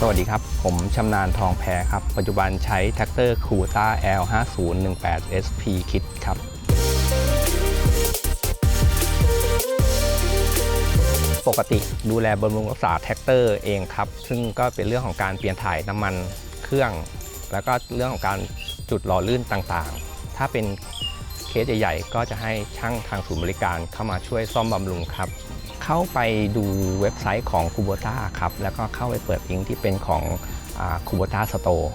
สวัสดีครับ ผมชำนาญทองแพรครับ ปัจจุบันใช้แท็กเตอร์คูต้า L5018 SP Kit ครับปกติดูแลบำรุงรักษาแท็กเตอร์เองครับ ซึ่งก็เป็นเรื่องของการเปลี่ยนถ่ายน้ำมันเครื่อง แล้วก็เรื่องของการจุดหล่อลื่นต่างๆ ถ้าเป็นเคสใหญ่ๆ ก็จะให้ช่างทางศูนย์บริการเข้ามาช่วยซ่อมบำรุงครับ เข้าไปดูเว็บไซต์ของ Kubota ครับ แล้วก็เข้าไปเปิดลิงก์ที่เป็นของอ่า Kubota Store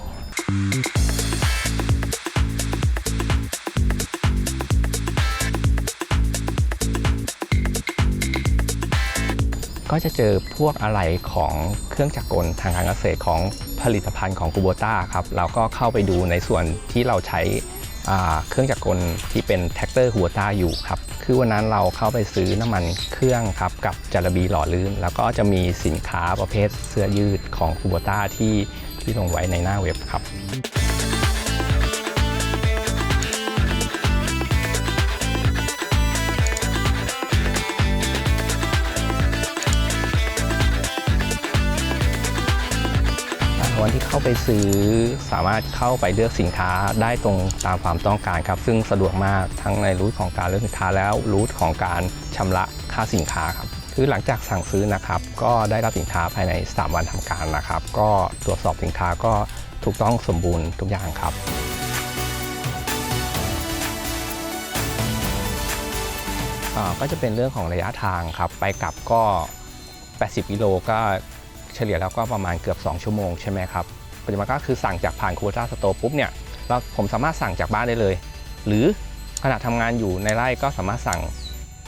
ก็จะเจอพวกอะไหล่ของเครื่องจักรกลทางการเกษตรของผลิตภัณฑ์ของ Kubota ครับ เราก็เข้าไปดูในส่วนที่เราใช้ เครื่องจักรกลที่เป็นแท็กเตอร์หัวตาอยู่ครับ คือวันนั้นเราเข้าไปซื้อน้ำมันเครื่องครับกับจารบีหล่อลื่น แล้วก็จะมีสินค้าประเภทเสื้อยืดของฮัวตาที่ที่ลงไว้ในหน้าเว็บครับ วันที่เข้าไปซื้อสามารถเข้าไปเลือกสินค้าได้ตรงตามความต้องการครับ ซึ่งสะดวกมากทั้งในรูทของการเลือกสินค้าแล้วรูทของการชำระค่าสินค้าครับคือหลังจากสั่งซื้อนะครับ ก็ได้รับสินค้าภายใน 3 วันทำการนะครับ ก็ตรวจสอบสินค้าก็ถูกต้องสมบูรณ์ทุกอย่างครับก็จะเป็นเรื่องของระยะทางครับ ไปกลับก็ 80กิโลก็ เฉลี่ยแล้วก็ประมาณเกือบ 2 ชั่วโมงใช่ไหมครับปัจจุบันก็คือสั่งจากผ่านคูต้าสโตปุ๊บเนี่ยเราผมสามารถสั่งจากบ้านได้เลย หรือขณะทำงานอยู่ในไร่ก็สามารถสั่ง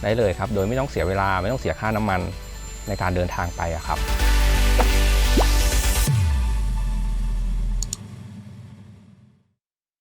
ได้เลยครับ โดยไม่ต้องเสียเวลาไม่ต้องเสียค่าน้ำมันในการเดินทางไปครับ